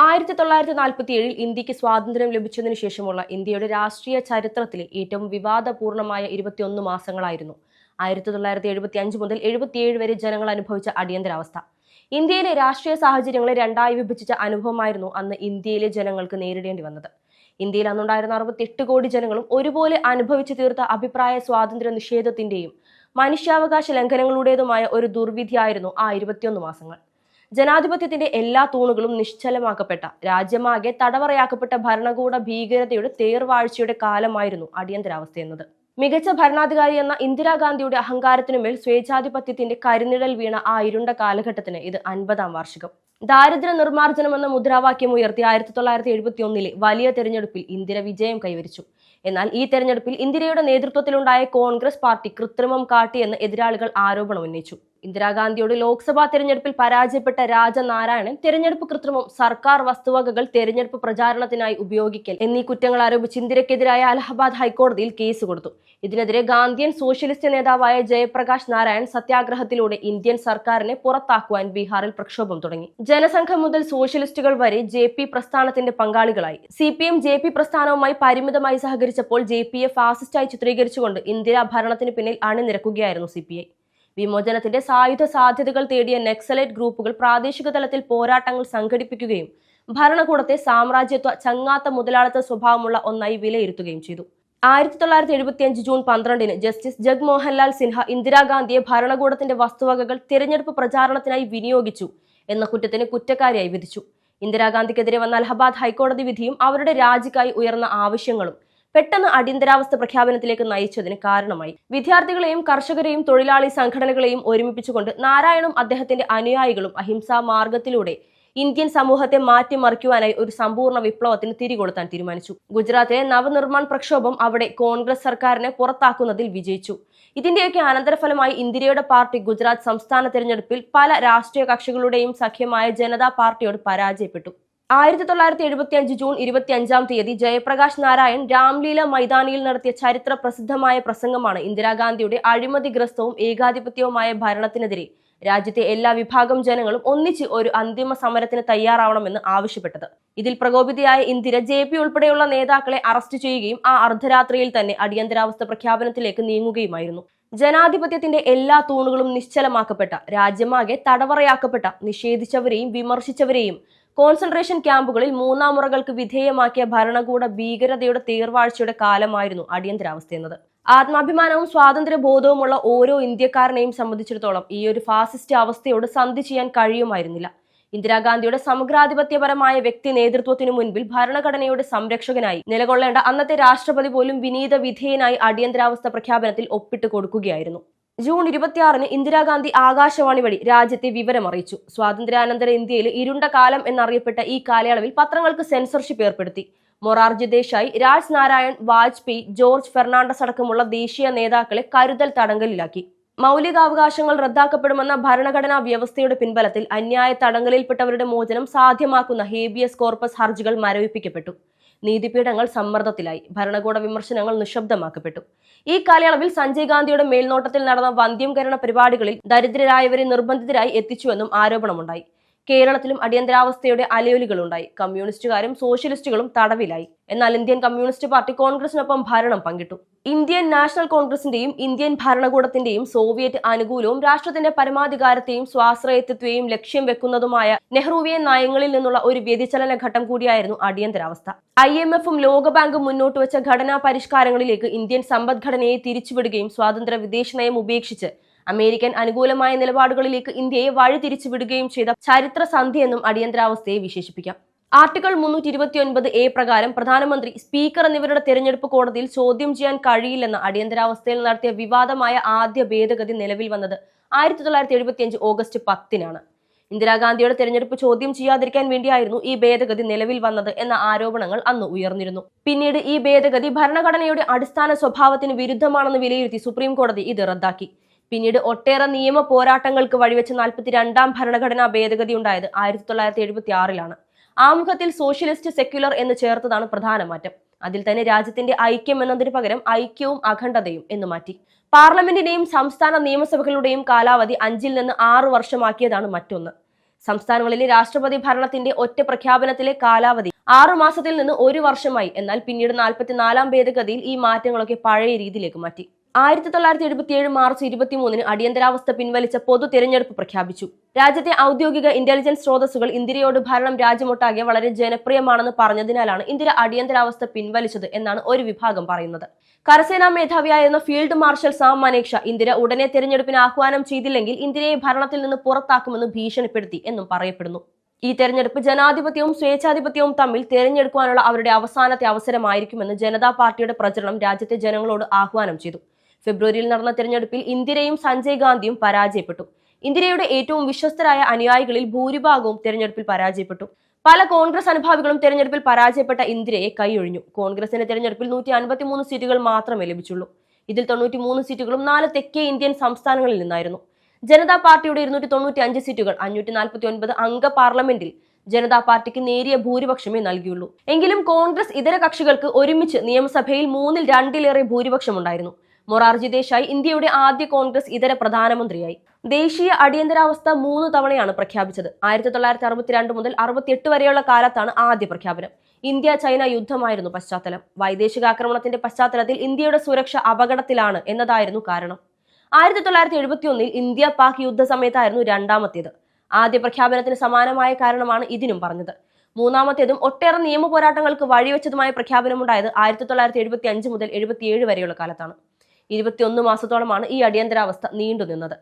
ആയിരത്തി തൊള്ളായിരത്തി നാൽപ്പത്തി ഏഴിൽ ഇന്ത്യയ്ക്ക് സ്വാതന്ത്ര്യം ലഭിച്ചതിനു ശേഷമുള്ള ഇന്ത്യയുടെ രാഷ്ട്രീയ ചരിത്രത്തിലെ ഏറ്റവും വിവാദപൂർണമായ ഇരുപത്തിയൊന്ന് മാസങ്ങളായിരുന്നു. ആയിരത്തി തൊള്ളായിരത്തി എഴുപത്തി അഞ്ച് മുതൽ എഴുപത്തിയേഴ് വരെ ജനങ്ങൾ അനുഭവിച്ച അടിയന്തരാവസ്ഥ. ഇന്ത്യയിലെ രാഷ്ട്രീയ സാഹചര്യങ്ങളെ രണ്ടായി വിഭജിച്ച അനുഭവമായിരുന്നു അന്ന് ഇന്ത്യയിലെ ജനങ്ങൾക്ക് നേരിടേണ്ടി വന്നത്. ഇന്ത്യയിൽ അന്നുണ്ടായിരുന്ന അറുപത്തിയെട്ട് കോടി ജനങ്ങളും ഒരുപോലെ അനുഭവിച്ചു തീർത്ത അഭിപ്രായ സ്വാതന്ത്ര്യ നിഷേധത്തിന്റെയും മനുഷ്യാവകാശ ലംഘനങ്ങളുടേതുമായ ഒരു ദുർവിധിയായിരുന്നു ആ ഇരുപത്തിയൊന്ന് മാസങ്ങൾ. ജനാധിപത്യത്തിന്റെ എല്ലാ തൂണുകളും നിശ്ചലമാക്കപ്പെട്ട രാജ്യമാകെ തടവറയാക്കപ്പെട്ട ഭരണകൂട ഭീകരതയുടെ തേർവാഴ്ചയുടെ കാലമായിരുന്നു അടിയന്തരാവസ്ഥ എന്നത്. മികച്ച ഭരണാധികാരി എന്ന ഇന്ദിരാഗാന്ധിയുടെ അഹങ്കാരത്തിനുമേൽ സ്വേച്ഛാധിപത്യത്തിന്റെ കരിനിഴൽ വീണ ആ ഇരുണ്ട കാലഘട്ടത്തിന് ഇത് അൻപതാം വാർഷികം. ദാരിദ്ര്യ നിർമ്മാർജനം എന്ന മുദ്രാവാക്യം ഉയർത്തി ആയിരത്തി തൊള്ളായിരത്തി എഴുപത്തി ഒന്നിലെ വലിയ തെരഞ്ഞെടുപ്പിൽ ഇന്ദിര വിജയം കൈവരിച്ചു. എന്നാൽ ഈ തെരഞ്ഞെടുപ്പിൽ ഇന്ദിരയുടെ നേതൃത്വത്തിലുണ്ടായ കോൺഗ്രസ് പാർട്ടി കൃത്രിമം കാട്ടിയെന്ന് എതിരാളികൾ ആരോപണം ഉന്നയിച്ചു ഇന്ദിരാഗാന്ധിയോട് ലോക്സഭാ തെരഞ്ഞെടുപ്പിൽ പരാജയപ്പെട്ട രാജനാരായണൻ തെരഞ്ഞെടുപ്പ് കൃത്രിമം സർക്കാർ വസ്തുവകകൾ തെരഞ്ഞെടുപ്പ് പ്രചാരണത്തിനായി ഉപയോഗിക്കൽ എന്നീ കുറ്റങ്ങൾ ആരോപിച്ച് ഇന്ദിരയ്ക്കെതിരായ അലഹബാദ് ഹൈക്കോടതിയിൽ കേസ് കൊടുത്തു. ഇതിനെതിരെ ഗാന്ധിയൻ സോഷ്യലിസ്റ്റ് നേതാവായ ജയപ്രകാശ് നാരായൺ സത്യാഗ്രഹത്തിലൂടെ ഇന്ത്യൻ സർക്കാരിനെ പുറത്താക്കുവാൻ ബീഹാറിൽ പ്രക്ഷോഭം തുടങ്ങി. ജനസംഘം മുതൽ സോഷ്യലിസ്റ്റുകൾ വരെ ജെ പി പ്രസ്ഥാനത്തിന്റെ പങ്കാളികളായി. C P M J P പ്രസ്ഥാനവുമായി പരിമിതമായി സഹകരിച്ചപ്പോൾ ജെ പിയെ ഫാസിസ്റ്റായി ചിത്രീകരിച്ചുകൊണ്ട് ഇന്ദിരാ ഭരണത്തിന് പിന്നിൽ അണിനിരക്കുകയായിരുന്നു സി പി ഐ. വിമോചനത്തിന്റെ സായുധ സാധ്യതകൾ തേടിയ നെക്സലൈറ്റ് ഗ്രൂപ്പുകൾ പ്രാദേശിക തലത്തിൽ പോരാട്ടങ്ങൾ സംഘടിപ്പിക്കുകയും ഭരണകൂടത്തെ സാമ്രാജ്യത്വ ചങ്ങാത്ത മുതലാളിത്ത സ്വഭാവമുള്ള ഒന്നായി വിലയിരുത്തുകയും ചെയ്തു. ആയിരത്തി തൊള്ളായിരത്തി എഴുപത്തി അഞ്ച് ജൂൺ പന്ത്രണ്ടിന് ജസ്റ്റിസ് ജഗ്മോഹൻലാൽ സിൻഹ ഇന്ദിരാഗാന്ധിയെ ഭരണകൂടത്തിന്റെ വസ്തുവകകൾ തിരഞ്ഞെടുപ്പ് പ്രചാരണത്തിനായി വിനിയോഗിച്ചു എന്ന കുറ്റത്തിന് കുറ്റക്കാരിയായി വിധിച്ചു. ഇന്ദിരാഗാന്ധിക്കെതിരെ വന്ന അലഹബാദ് ഹൈക്കോടതി വിധിയും അവരുടെ രാജിക്കായി ഉയർന്ന ആവശ്യങ്ങളും പെട്ടെന്ന് അടിയന്തരാവസ്ഥ പ്രഖ്യാപനത്തിലേക്ക് നയിച്ചതിന് കാരണമായി. വിദ്യാർത്ഥികളെയും കർഷകരെയും തൊഴിലാളി സംഘടനകളെയും ഒരുമിപ്പിച്ചുകൊണ്ട് നാരായണും അദ്ദേഹത്തിന്റെ അനുയായികളും അഹിംസാ മാർഗത്തിലൂടെ ഇന്ത്യൻ സമൂഹത്തെ മാറ്റിമറിക്കുവാനായി ഒരു സമ്പൂർണ വിപ്ലവത്തിന് തിരികൊളുത്താൻ തീരുമാനിച്ചു. ഗുജറാത്തിലെ നവനിർമ്മാൺ പ്രക്ഷോഭം അവിടെ കോൺഗ്രസ് സർക്കാരിനെ പുറത്താക്കുന്നതിൽ വിജയിച്ചു. ഇതിന്റെയൊക്കെ അനന്തരഫലമായി ഇന്ദിരയുടെ പാർട്ടി ഗുജറാത്ത് സംസ്ഥാന തെരഞ്ഞെടുപ്പിൽ പല രാഷ്ട്രീയ കക്ഷികളുടെയും സഖ്യമായ ജനതാ പാർട്ടിയോട് പരാജയപ്പെട്ടു. ആയിരത്തി തൊള്ളായിരത്തി എഴുപത്തി അഞ്ച് ജൂൺ ഇരുപത്തി അഞ്ചാം തീയതി ജയപ്രകാശ് നാരായൺ രാംലീല മൈതാനിയിൽ നടത്തിയ ചരിത്ര പ്രസിദ്ധമായ പ്രസംഗമാണ് ഇന്ദിരാഗാന്ധിയുടെ അഴിമതിഗ്രസ്തവും ഏകാധിപത്യവുമായ ഭരണത്തിനെതിരെ. രാജ്യത്തെ എല്ലാ വിഭാഗം ജനങ്ങളും ഒന്നിച്ച് ഒരു അന്തിമ സമരത്തിന് തയ്യാറാവണമെന്ന് ആവശ്യപ്പെട്ടത്. ഇതിൽ പ്രകോപിതയായ ഇന്ദിര ജെ പി ഉൾപ്പെടെയുള്ള നേതാക്കളെ അറസ്റ്റ് ചെയ്യുകയും ആ അർദ്ധരാത്രിയിൽ തന്നെ അടിയന്തരാവസ്ഥ പ്രഖ്യാപനത്തിലേക്ക് നീങ്ങുകയുമായിരുന്നു. ജനാധിപത്യത്തിന്റെ എല്ലാ തൂണുകളും നിശ്ചലമാക്കപ്പെട്ട രാജ്യമാകെ തടവറയാക്കപ്പെട്ട നിഷേധിച്ചവരെയും വിമർശിച്ചവരെയും കോൺസെൻട്രേഷൻ ക്യാമ്പുകളിൽ മൂന്നാം മുറകൾക്ക് വിധേയമാക്കിയ ഭരണകൂട ഭീകരതയുടെ തീർവാഴ്ചയുടെ കാലമായിരുന്നു അടിയന്തരാവസ്ഥ എന്നത്. ആത്മാഭിമാനവും സ്വാതന്ത്ര്യബോധവുമുള്ള ഓരോ ഇന്ത്യക്കാരനെയും സംബന്ധിച്ചിടത്തോളം ഈ ഒരു ഫാസിസ്റ്റ് അവസ്ഥയോട് സന്ധി ചെയ്യാൻ കഴിയുമായിരുന്നില്ല. ഇന്ദിരാഗാന്ധിയുടെ സമഗ്രാധിപത്യപരമായ വ്യക്തി നേതൃത്വത്തിനു മുൻപിൽ ഭരണഘടനയുടെ സംരക്ഷകനായി നിലകൊള്ളേണ്ട അന്നത്തെ രാഷ്ട്രപതി പോലും വിനീത വിധേയനായി അടിയന്തരാവസ്ഥ പ്രഖ്യാപനത്തിൽ ഒപ്പിട്ട് കൊടുക്കുകയായിരുന്നു ജൂൺ ഇരുപത്തിയാറിന് ഇന്ദിരാഗാന്ധി ആകാശവാണി വഴി രാജ്യത്തെ വിവരം അറിയിച്ചു. സ്വാതന്ത്ര്യാനന്തര ഇന്ത്യയിൽ ഇരുണ്ട കാലം എന്നറിയപ്പെട്ട ഈ കാലയളവിൽ പത്രങ്ങൾക്ക് സെൻസർഷിപ്പ് ഏർപ്പെടുത്തി. മൊറാർജി ദേശായി രാജ് നാരായൺ വാജ്പേയി ജോർജ് ഫെർണാണ്ടസ് അടക്കമുള്ള ദേശീയ നേതാക്കളെ കരുതൽ തടങ്കലിലാക്കി. മൗലികാവകാശങ്ങൾ റദ്ദാക്കപ്പെടുമെന്ന ഭരണഘടനാ വ്യവസ്ഥയുടെ പിൻബലത്തിൽ അന്യായ തടങ്കലിൽപ്പെട്ടവരുടെ മോചനം സാധ്യമാക്കുന്ന ഹേബിയസ് കോർപ്പസ് ഹർജികൾ മരവിപ്പിക്കപ്പെട്ടു. നീതിപീഠങ്ങൾ സമ്മർദ്ദത്തിലായി. ഭരണകൂട വിമർശനങ്ങൾ നിശബ്ദമാക്കപ്പെട്ടു. ഈ കാലയളവിൽ സഞ്ജയ് ഗാന്ധിയുടെ മേൽനോട്ടത്തിൽ നടന്ന വന്ധ്യംകരണ പരിപാടികളിൽ ദരിദ്രരായവരെ നിർബന്ധിതരായി എത്തിച്ചുവെന്നും ആരോപണമുണ്ടായി. കേരളത്തിലും അടിയന്തരാവസ്ഥയുടെ അലയൊലികളുണ്ടായി. കമ്മ്യൂണിസ്റ്റുകാരും സോഷ്യലിസ്റ്റുകളും തടവിലായി. എന്നാൽ ഇന്ത്യൻ കമ്മ്യൂണിസ്റ്റ് പാർട്ടി കോൺഗ്രസിനൊപ്പം ഭരണം പങ്കിട്ടു. ഇന്ത്യൻ നാഷണൽ കോൺഗ്രസിന്റെയും ഇന്ത്യൻ ഭരണകൂടത്തിന്റെയും സോവിയറ്റ് അനുകൂലവും രാഷ്ട്രത്തിന്റെ പരമാധികാരത്തെയും സ്വാശ്രയത്വത്തെയും ലക്ഷ്യം വെക്കുന്നതുമായ നെഹ്റുവിയൻ നയങ്ങളിൽ നിന്നുള്ള ഒരു വ്യതിചലന ഘട്ടം കൂടിയായിരുന്നു അടിയന്തരാവസ്ഥ. ഐ എം എഫും ലോകബാങ്കും മുന്നോട്ട് വെച്ച ഘടനാ പരിഷ്കാരങ്ങളിലേക്ക് ഇന്ത്യൻ സമ്പദ്ഘടനയെ തിരിച്ചുവിടുകയും സ്വാതന്ത്ര്യ വിദേശ നയം ഉപേക്ഷിച്ച് അമേരിക്കൻ അനുകൂലമായ നിലപാടുകളിലേക്ക് ഇന്ത്യയെ വഴിതിരിച്ചു വിടുകയും ചെയ്ത ചരിത്ര സന്ധി എന്നും അടിയന്തരാവസ്ഥയെ വിശേഷിപ്പിക്കാം. ആർട്ടിക്കിൾ മുന്നൂറ്റി ഇരുപത്തിയൊൻപത് എ പ്രകാരം പ്രധാനമന്ത്രി സ്പീക്കർ എന്നിവരുടെ തെരഞ്ഞെടുപ്പ് കോടതിയിൽ ചോദ്യം ചെയ്യാൻ കഴിയില്ലെന്ന അടിയന്തരാവസ്ഥയിൽ നടത്തിയ വിവാദമായ ആദ്യ ഭേദഗതി നിലവിൽ വന്നത് ആയിരത്തി തൊള്ളായിരത്തി എഴുപത്തിയഞ്ച് ഓഗസ്റ്റ് പത്തിനാണ്. ഇന്ദിരാഗാന്ധിയുടെ തെരഞ്ഞെടുപ്പ് ചോദ്യം ചെയ്യാതിരിക്കാൻ വേണ്ടിയായിരുന്നു ഈ ഭേദഗതി നിലവിൽ വന്നത് എന്ന ആരോപണങ്ങൾ അന്ന് ഉയർന്നിരുന്നു. പിന്നീട് ഈ ഭേദഗതി ഭരണഘടനയുടെ അടിസ്ഥാന സ്വഭാവത്തിന് വിരുദ്ധമാണെന്ന് വിലയിരുത്തി സുപ്രീം കോടതി ഇത് റദ്ദാക്കി. പിന്നീട് ഒട്ടേറെ നിയമ പോരാട്ടങ്ങൾക്ക് വഴിവെച്ച നാൽപ്പത്തി രണ്ടാം ഭരണഘടനാ ഭേദഗതി ഉണ്ടായത് ആയിരത്തി തൊള്ളായിരത്തി എഴുപത്തി ആറിലാണ് ആമുഖത്തിൽ സോഷ്യലിസ്റ്റ് സെക്യുലർ എന്ന് ചേർത്തതാണ് പ്രധാന മാറ്റം. അതിൽ തന്നെ രാജ്യത്തിന്റെ ഐക്യം എന്നതിന് പകരം ഐക്യവും അഖണ്ഡതയും എന്ന് മാറ്റി. പാർലമെന്റിന്റെയും സംസ്ഥാന നിയമസഭകളുടെയും കാലാവധി അഞ്ചിൽ നിന്ന് ആറ് വർഷമാക്കിയതാണ് മറ്റൊന്ന്. സംസ്ഥാനങ്ങളിലെ രാഷ്ട്രപതി ഭരണത്തിന്റെ ഒറ്റ പ്രഖ്യാപനത്തിലെ കാലാവധി ആറു മാസത്തിൽ നിന്ന് ഒരു വർഷമായി. എന്നാൽ പിന്നീട് നാൽപ്പത്തിനാലാം ഭേദഗതിയിൽ ഈ മാറ്റങ്ങളൊക്കെ പഴയ രീതിയിലേക്ക് മാറ്റി. ആയിരത്തി തൊള്ളായിരത്തി എഴുപത്തിയേഴ് മാർച്ച് ഇരുപത്തിമൂന്നിന് അടിയന്തരാവസ്ഥ പിൻവലിച്ച പൊതു തിരഞ്ഞെടുപ്പ് പ്രഖ്യാപിച്ചു. രാജ്യത്തെ ഔദ്യോഗിക ഇന്റലിജൻസ് സ്രോതസ്സുകൾ ഇന്ദിരയോട് ഭരണം രാജ്യമൊട്ടാകെ വളരെ ജനപ്രിയമാണെന്ന് പറഞ്ഞതിനാലാണ് ഇന്ദിര അടിയന്തരാവസ്ഥ പിൻവലിച്ചത് എന്നാണ് ഒരു വിഭാഗം പറയുന്നത്. കരസേനാ മേധാവിയായിരുന്ന ഫീൽഡ് മാർഷൽ സാം മനേക്ഷ ഇന്ദിര ഉടനെ തെരഞ്ഞെടുപ്പിന് ആഹ്വാനം ചെയ്തില്ലെങ്കിൽ ഇന്ദിരയെ ഭരണത്തിൽ നിന്ന് പുറത്താക്കുമെന്ന് ഭീഷണിപ്പെടുത്തി എന്നും പറയപ്പെടുന്നു. ഈ തെരഞ്ഞെടുപ്പ് ജനാധിപത്യവും സ്വേച്ഛാധിപത്യവും തമ്മിൽ തെരഞ്ഞെടുക്കുവാനുള്ള അവരുടെ അവസാനത്തെ അവസരമായിരിക്കുമെന്ന് ജനതാ പാർട്ടിയുടെ പ്രചരണം രാജ്യത്തെ ജനങ്ങളോട് ആഹ്വാനം ചെയ്തു. ഫെബ്രുവരിയിൽ നടന്ന തെരഞ്ഞെടുപ്പിൽ ഇന്ദിരയും സഞ്ജയ് ഗാന്ധിയും പരാജയപ്പെട്ടു. ഇന്ദിരയുടെ ഏറ്റവും വിശ്വസ്തരായ അനുയായികളിൽ ഭൂരിഭാഗവും തെരഞ്ഞെടുപ്പിൽ പരാജയപ്പെട്ടു. പല കോൺഗ്രസ് അനുഭാവികളും തെരഞ്ഞെടുപ്പിൽ പരാജയപ്പെട്ട ഇന്ദിരയെ കൈയൊഴിഞ്ഞു. കോൺഗ്രസിന്റെ തെരഞ്ഞെടുപ്പിൽ നൂറ്റി അൻപത്തിമൂന്ന് സീറ്റുകൾ മാത്രമേ ലഭിച്ചുള്ളൂ. ഇതിൽ തൊണ്ണൂറ്റി മൂന്ന് സീറ്റുകളും നാല് തെക്കേ ഇന്ത്യൻ സംസ്ഥാനങ്ങളിൽ നിന്നായിരുന്നു. ജനതാ പാർട്ടിയുടെ ഇരുന്നൂറ്റി തൊണ്ണൂറ്റി അഞ്ച് സീറ്റുകൾ അഞ്ഞൂറ്റി നാൽപ്പത്തി ഒൻപത് അംഗ പാർലമെന്റിൽ ജനതാ പാർട്ടിക്ക് നേരിയ ഭൂരിപക്ഷമേ നൽകിയുള്ളൂ. എങ്കിലും കോൺഗ്രസ് ഇതര കക്ഷികൾക്ക് ഒരുമിച്ച് നിയമസഭയിൽ മൂന്നിൽ രണ്ടിലേറെ ഭൂരിപക്ഷമുണ്ടായിരുന്നു. മൊറാർജി ദേശായി ഇന്ത്യയുടെ ആദ്യ കോൺഗ്രസ് ഇതര പ്രധാനമന്ത്രിയായി. ദേശീയ അടിയന്തരാവസ്ഥ മൂന്ന് തവണയാണ് പ്രഖ്യാപിച്ചത്. ആയിരത്തി തൊള്ളായിരത്തി അറുപത്തിരണ്ട് മുതൽ അറുപത്തിയെട്ട് വരെയുള്ള കാലത്താണ് ആദ്യ പ്രഖ്യാപനം. ഇന്ത്യ ചൈന യുദ്ധമായിരുന്നു പശ്ചാത്തലം. വൈദേശിക ആക്രമണത്തിന്റെ പശ്ചാത്തലത്തിൽ ഇന്ത്യയുടെ സുരക്ഷ അപകടത്തിലാണ് എന്നതായിരുന്നു കാരണം. ആയിരത്തി തൊള്ളായിരത്തി എഴുപത്തി ഒന്നിൽ ഇന്ത്യ പാക് യുദ്ധ സമയത്തായിരുന്നു രണ്ടാമത്തേത്. ആദ്യ പ്രഖ്യാപനത്തിന് സമാനമായ കാരണമാണ് ഇതിനും പറഞ്ഞത്. മൂന്നാമത്തേതും ഒട്ടേറെ നിയമ പോരാട്ടങ്ങൾക്ക് വഴിവെച്ചതുമായ പ്രഖ്യാപനമുണ്ടായത് ആയിരത്തി തൊള്ളായിരത്തി എഴുപത്തി അഞ്ച് മുതൽ എഴുപത്തിയേഴ് വരെയുള്ള കാലത്താണ്. ഇരുപത്തിയൊന്ന് മാസത്തോളമാണ് ഈ അടിയന്തരാവസ്ഥ നീണ്ടുനിന്നത്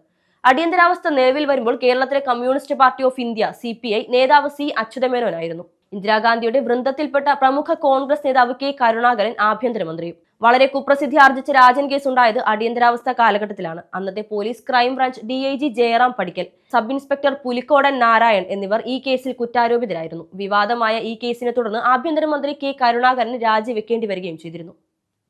അടിയന്തരാവസ്ഥ നിലവിൽ വരുമ്പോൾ കേരളത്തിലെ communist party of India C P I നേതാവ് സി അച്യുതമേനോനായിരുന്നു. ഇന്ദിരാഗാന്ധിയുടെ വൃന്ദത്തിൽപ്പെട്ട പ്രമുഖ കോൺഗ്രസ് നേതാവ് കെ കരുണാകരൻ ആഭ്യന്തരമന്ത്രിയും. വളരെ കുപ്രസിദ്ധി ആർജിച്ച രാജൻ കേസ് ഉണ്ടായത് അടിയന്തരാവസ്ഥ കാലഘട്ടത്തിലാണ്. അന്നത്തെ police crime branch D I G Jayaram Padikkal sub inspector Pulikkodan Narayan എന്നിവർ ഈ കേസിൽ കുറ്റാരോപിതരായിരുന്നു. വിവാദമായ ഈ കേസിനെ തുടർന്ന് ആഭ്യന്തരമന്ത്രി കെ കരുണാകരൻ രാജിവെക്കേണ്ടി വരികയും ചെയ്തിരുന്നു.